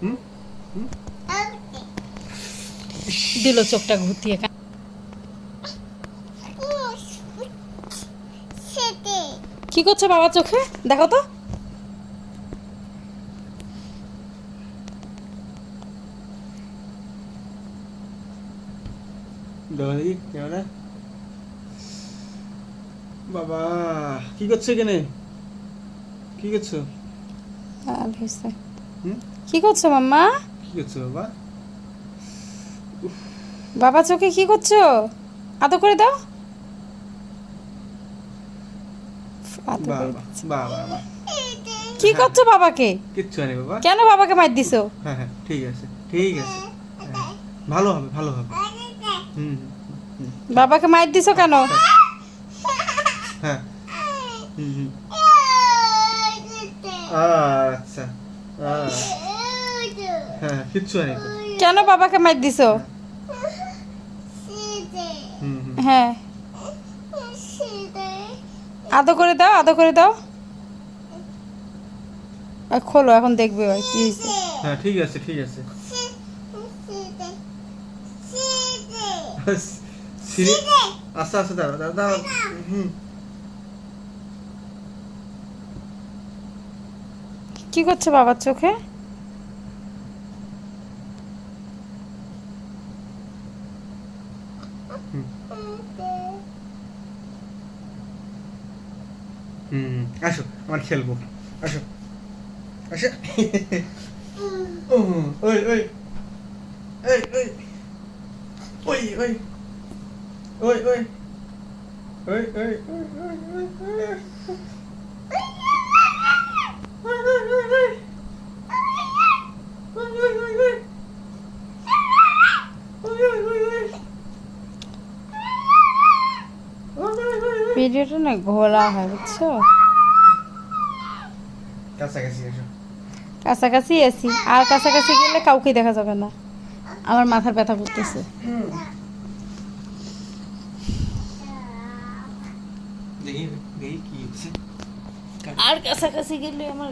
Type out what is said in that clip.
হুম হুম দিল চোখটা ঘুরতিয়ে সেটে কি করছে বাবা চোখে? দেখো তো। বাবা কি করছ এখানে? কি করছ? হয়েছে। হুম? কি করছ মাম্মা? কি করছ বাবা? বাবা চোখে কি করছ? আদো করে দাও। আদর করে দাও। বাবা বাবা। কি করছ বাবাকে? কিচ্ছু নেই বাবা। কেন বাবাকে মার দিছো? হ্যাঁ হ্যাঁ ঠিক আছে ঠিক আছে। হ্যাঁ, ভালো হবে ভালো হবে। হুম হুম, হুম, বাবাকে মার দিছো কেন? হ্যাঁ। হুম হুম। আহ, হ্যাঁ কিচ্ছু নেই কেন বাবাকে মার দিছো? হ্যাঁ। আদো করে দাও আদো করে দাও। আর খোলো এখন দেখবে ওই কি হয়েছে। হ্যাঁ ঠিক আছে ঠিক আছে। সিঁড়ি আস্তে আস্তে দাঁড়া দাঁড়া হুম। কি করছে বাবার চোখে? আসো, আমার খেলব। আসো। আসো। ওই ওই। ওই ওই। ওই ওই। ওই ওই ওই ওই ওই ওই। ভিডিওটা না ঘোলা হয় বুঝছ? কাছাকাছি এসো। আর কাছাকাছি গেলে কাউকে দেখা যাবে না। আমার মাথার ব্যথা করতেছে। আর কাছাকাছি গেলে আমার